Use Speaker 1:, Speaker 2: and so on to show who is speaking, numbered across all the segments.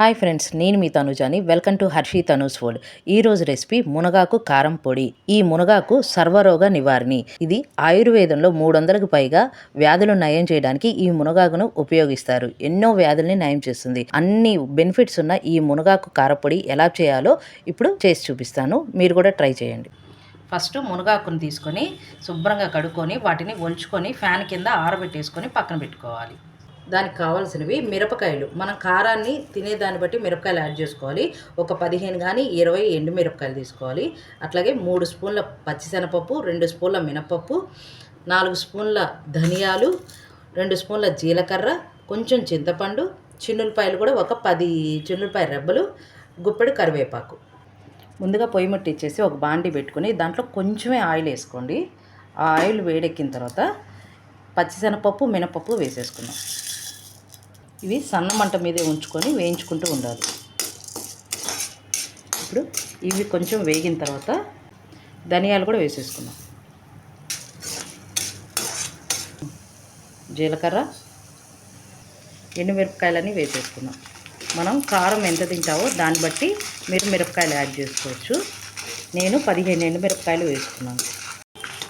Speaker 1: Hi friends నేను మీ తనుజాని. Welcome to Harshi Tanu's food. ఈ రోజు రెసిపీ మునగాకు కారం పొడి. ఈ మునగాకు సర్వరోగ నివారణి. ఇది ఆయుర్వేదంలో మూడు వందలకు పైగా వ్యాధులు నయం చేయడానికి ఈ మునగాకును ఉపయోగిస్తారు. ఎన్నో వ్యాధుల్ని నయం చేస్తుంది. అన్ని బెనిఫిట్స్ ఉన్న ఈ మునగాకు కారపొడి ఎలా చేయాలో ఇప్పుడు చేసి చూపిస్తాను. మీరు కూడా ట్రై చేయండి. ఫస్ట్ మునగాకును తీసుకొని శుభ్రంగా కడుక్కొని వాటిని ఒలుచుకొని ఫ్యాన్ కింద ఆరబెట్టేసుకొని పక్కన పెట్టుకోవాలి. దానికి కావాల్సినవి మిరపకాయలు. మనం కారాన్ని తినేదాన్ని బట్టి మిరపకాయలు యాడ్ చేసుకోవాలి. ఒక పదిహేను కానీ ఇరవై ఎండు మిరపకాయలు తీసుకోవాలి. అట్లాగే మూడు స్పూన్ల పచ్చిశనపప్పు రెండు స్పూన్ల మినపప్పు నాలుగు స్పూన్ల ధనియాలు రెండు స్పూన్ల జీలకర్ర కొంచెం చింతపండు చిన్నులపాయలు కూడా ఒక పది చిన్నులపాయ రెబ్బలు గుప్పెడు కరివేపాకు. ముందుగా పొయ్యి మట్టి ఇచ్చేసి ఒక బాండి పెట్టుకొని దాంట్లో కొంచెమే ఆయిల్ వేసుకోండి. ఆ ఆయిల్ వేడెక్కిన తర్వాత పచ్చిశనగపప్పు మినపప్పు వేసేసుకున్నాం ఇవి సన్న మంట మీదే ఉంచుకొని వేయించుకుంటూ ఉండాలి. ఇప్పుడు ఇవి కొంచెం వేగిన తర్వాత ధనియాలు కూడా వేసేసుకున్నాం జీలకర్ర ఎండుమిరపకాయలన్నీ వేసేసుకున్నాం మనం కారం ఎంత తింటావో దాన్ని బట్టి మీరు మిరపకాయలు యాడ్ చేసుకోవచ్చు. నేను పదిహేను ఎండుమిరపకాయలు వేసుకున్నాను.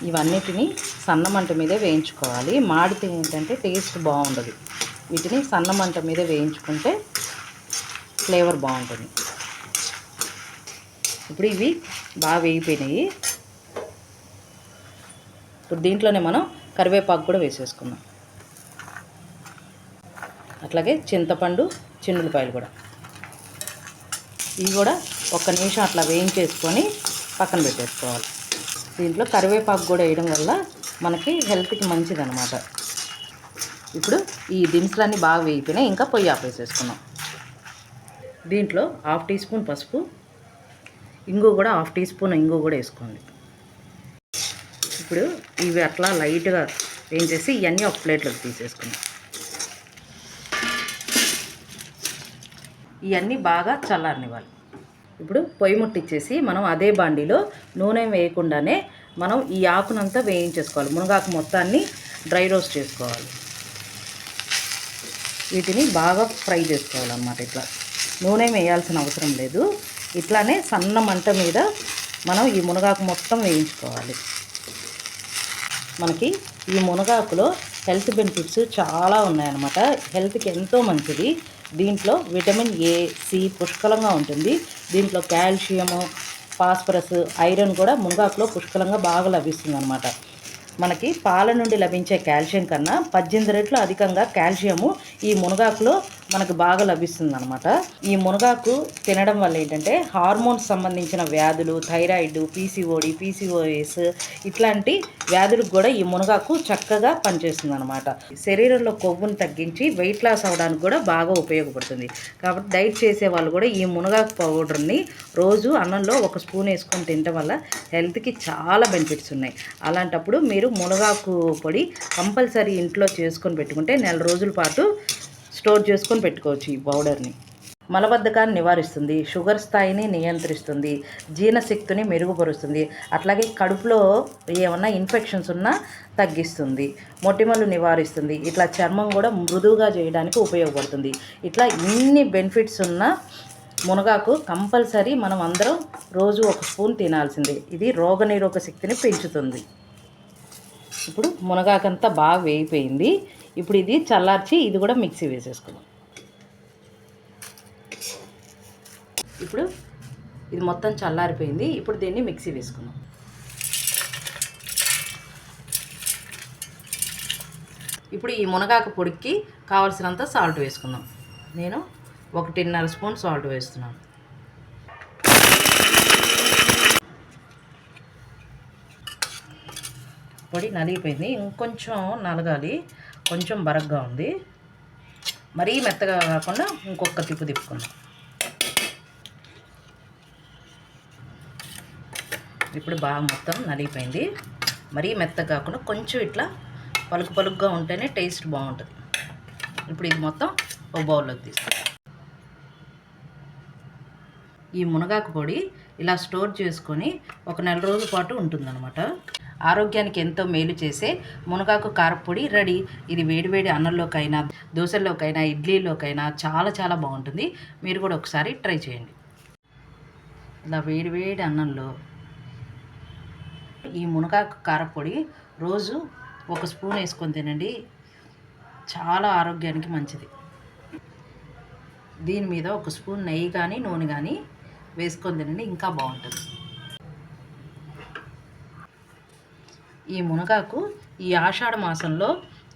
Speaker 1: ఇవన్నిటిని సన్న మంట మీదే వేయించుకోవాలి. మాడితే ఏంటంటే టేస్ట్ బాగుండదు. వీటిని సన్న మంట మీద వేయించుకుంటే ఫ్లేవర్ బాగుంటుంది. ఇప్పుడు ఇవి బాగా వేగిపోయినాయి. ఇప్పుడు దీంట్లోనే మనం కరివేపాకు కూడా వేసేసుకుందాం. అట్లాగే చింతపండు చిన్నులపాయలు కూడా. ఇవి కూడా ఒక్క నిమిషం అట్లా వేయించేసుకొని పక్కన పెట్టేసుకోవాలి. దీంట్లో కరివేపాకు కూడా వేయడం వల్ల మనకి హెల్త్కి మంచిదన్నమాట. ఇప్పుడు ఈ దినుసులన్నీ బాగా వేగిపోయినాయి. ఇంకా పొయ్యి ఆపేసేసుకున్నాం దీంట్లో హాఫ్ టీ స్పూన్ పసుపు ఇంగు కూడా హాఫ్ టీ స్పూన్ ఇంగు కూడా వేసుకోండి. ఇప్పుడు ఇవి అట్లా లైట్గా వేయించేసి ఇవన్నీ ఒక ప్లేట్లోకి తీసేసుకున్నాం ఇవన్నీ బాగా చల్లారనివ్వాలి. ఇప్పుడు పొయ్యి ముట్టిచ్చేసి మనం అదే బాండీలో నూనె వేయకుండానే మనం ఈ ఆకునంతా వేయించేసుకోవాలి. మునగాకు మొత్తాన్ని డ్రై రోస్ట్ చేసుకోవాలి. వీటిని బాగా ఫ్రై చేసుకోవాలన్నమాట ఇట్లా. నూనె వేయాల్సిన అవసరం లేదు. ఇట్లానే సన్న మంట మీద మనం ఈ మునగాకు మొత్తం వేయించుకోవాలి. మనకి ఈ మునగాకులో హెల్త్ బెనిఫిట్స్ చాలా ఉన్నాయన్నమాట. హెల్త్కి ఎంతో మంచిది. దీంట్లో విటమిన్ ఏ సి పుష్కలంగా ఉంటుంది. దీంట్లో కాల్షియము ఫాస్ఫరస్ ఐరన్ కూడా మునగాకులో పుష్కలంగా బాగా లభిస్తుంది అనమాట మనకి పాల నుండి లభించే కాల్షియం కన్నా పద్దెనిమిది రెట్లు అధికంగా కాల్షియము ఈ మునగాకులో మనకు బాగా లభిస్తుంది అనమాట ఈ మునగాకు తినడం వల్ల ఏంటంటే హార్మోన్స్ సంబంధించిన వ్యాధులు థైరాయిడ్ పీసీఓడి పీసీఓఎస్ ఇట్లాంటి వ్యాధులకు కూడా ఈ మునగాకు చక్కగా పనిచేస్తుంది అనమాట శరీరంలో కొవ్వును తగ్గించి వెయిట్ లాస్ అవ్వడానికి కూడా బాగా ఉపయోగపడుతుంది. కాబట్టి డైట్ చేసే వాళ్ళు కూడా ఈ మునగాకు పౌడర్ని రోజు అన్నంలో ఒక స్పూన్ వేసుకొని తినడం వల్ల హెల్త్కి చాలా బెనిఫిట్స్ ఉన్నాయి. అలాంటప్పుడు మీరు మునగాకు పొడి కంపల్సరీ ఇంట్లో చేసుకొని పెట్టుకుంటే నెల రోజుల పాటు స్టోర్ చేసుకొని పెట్టుకోవచ్చు ఈ పౌడర్ని. మలబద్ధకాన్ని నివారిస్తుంది షుగర్ స్థాయిని నియంత్రిస్తుంది జీర్ణశక్తిని మెరుగుపరుస్తుంది అట్లాగే కడుపులో ఏమన్నా ఇన్ఫెక్షన్స్ ఉన్నా తగ్గిస్తుంది మొటిమలు నివారిస్తుంది. ఇట్లా చర్మం కూడా మృదువుగా చేయడానికి ఉపయోగపడుతుంది. ఇట్లా ఇన్ని బెనిఫిట్స్ ఉన్న మునగాకు కంపల్సరీ మనం అందరం రోజు ఒక స్పూన్ తినాల్సిందే. ఇది రోగనిరోధక శక్తిని పెంచుతుంది. ఇప్పుడు మునగాకంతా బాగా వేగిపోయింది. ఇప్పుడు ఇది చల్లార్చి ఇది కూడా మిక్సీ వేసేసుకుందాం. ఇప్పుడు ఇది మొత్తం చల్లారిపోయింది. ఇప్పుడు దీన్ని మిక్సీ వేసుకుందాం. ఇప్పుడు ఈ మునగాకు పొడికి కావలసినంత సాల్ట్ వేసుకుందాం. నేను ఒకటిన్నర స్పూన్ సాల్ట్ వేస్తున్నాను. పొడి నలిగిపోయింది. ఇంకొంచెం నలగాలి. కొంచెం బరగ్గా ఉంది. మరీ మెత్తగా కాకుండా ఇంకొక తిప్పు తిప్పుకుందాం. ఇప్పుడు బాగా మొత్తం నలిగిపోయింది. మరీ మెత్తగా కాకుండా కొంచెం ఇట్లా పలుకు పలుకుగా ఉంటేనే టేస్ట్ బాగుంటుంది. ఇప్పుడు ఇది మొత్తం ఒక బౌల్లోకి తీసుకుంటాం ఈ మునగాకు పొడి ఇలా స్టోర్ చేసుకొని ఒక నెల రోజుల పాటు ఉంటుందన్నమాట. ఆరోగ్యానికి ఎంతో మేలు చేసే మునగాకు కారపొడి రెడీ. ఇది వేడివేడి అన్నంలోకైనా దోశల్లోకైనా ఇడ్లీలోకైనా చాలా చాలా బాగుంటుంది. మీరు కూడా ఒకసారి ట్రై చేయండి. ఇలా వేడివేడి అన్నంలో ఈ మునగాకు కారపొడి రోజు ఒక స్పూన్ వేసుకొని తినండి. చాలా ఆరోగ్యానికి మంచిది. దీని మీద ఒక స్పూన్ నెయ్యి కానీ నూనె కానీ వేసుకొని తినండి. ఇంకా బాగుంటుంది. ఈ మునగాకు ఈ ఆషాఢ మాసంలో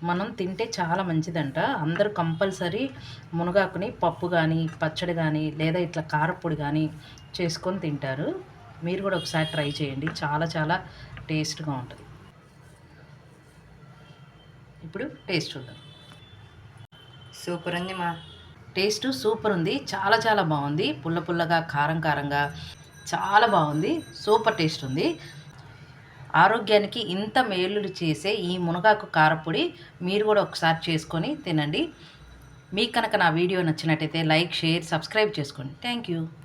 Speaker 1: మనం తింటే చాలా మంచిదంట. అందరూ కంపల్సరీ మునగాకుని పప్పు కానీ పచ్చడి కానీ లేదా ఇట్లా కారపొడి కానీ చేసుకొని తింటారు. మీరు కూడా ఒకసారి ట్రై చేయండి. చాలా చాలా టేస్ట్గా ఉంటుంది. ఇప్పుడు టేస్ట్ చూద్దాం.
Speaker 2: సూపర్ ఉంది మా.
Speaker 1: టేస్ట్ సూపర్ ఉంది. చాలా చాలా బాగుంది. పుల్ల పుల్లగా కారం కారంగా చాలా బాగుంది. సూపర్ టేస్ట్ ఉంది. ఆరోగ్యానికి ఇంత మేలులు చేసే ఈ మునగాకు కారపొడి మీరు కూడా ఒకసారి చేసుకొని తినండి. మీకు కనుక నా వీడియో నచ్చినట్టయితే లైక్ షేర్ సబ్స్క్రైబ్ చేసుకోండి. Thank you.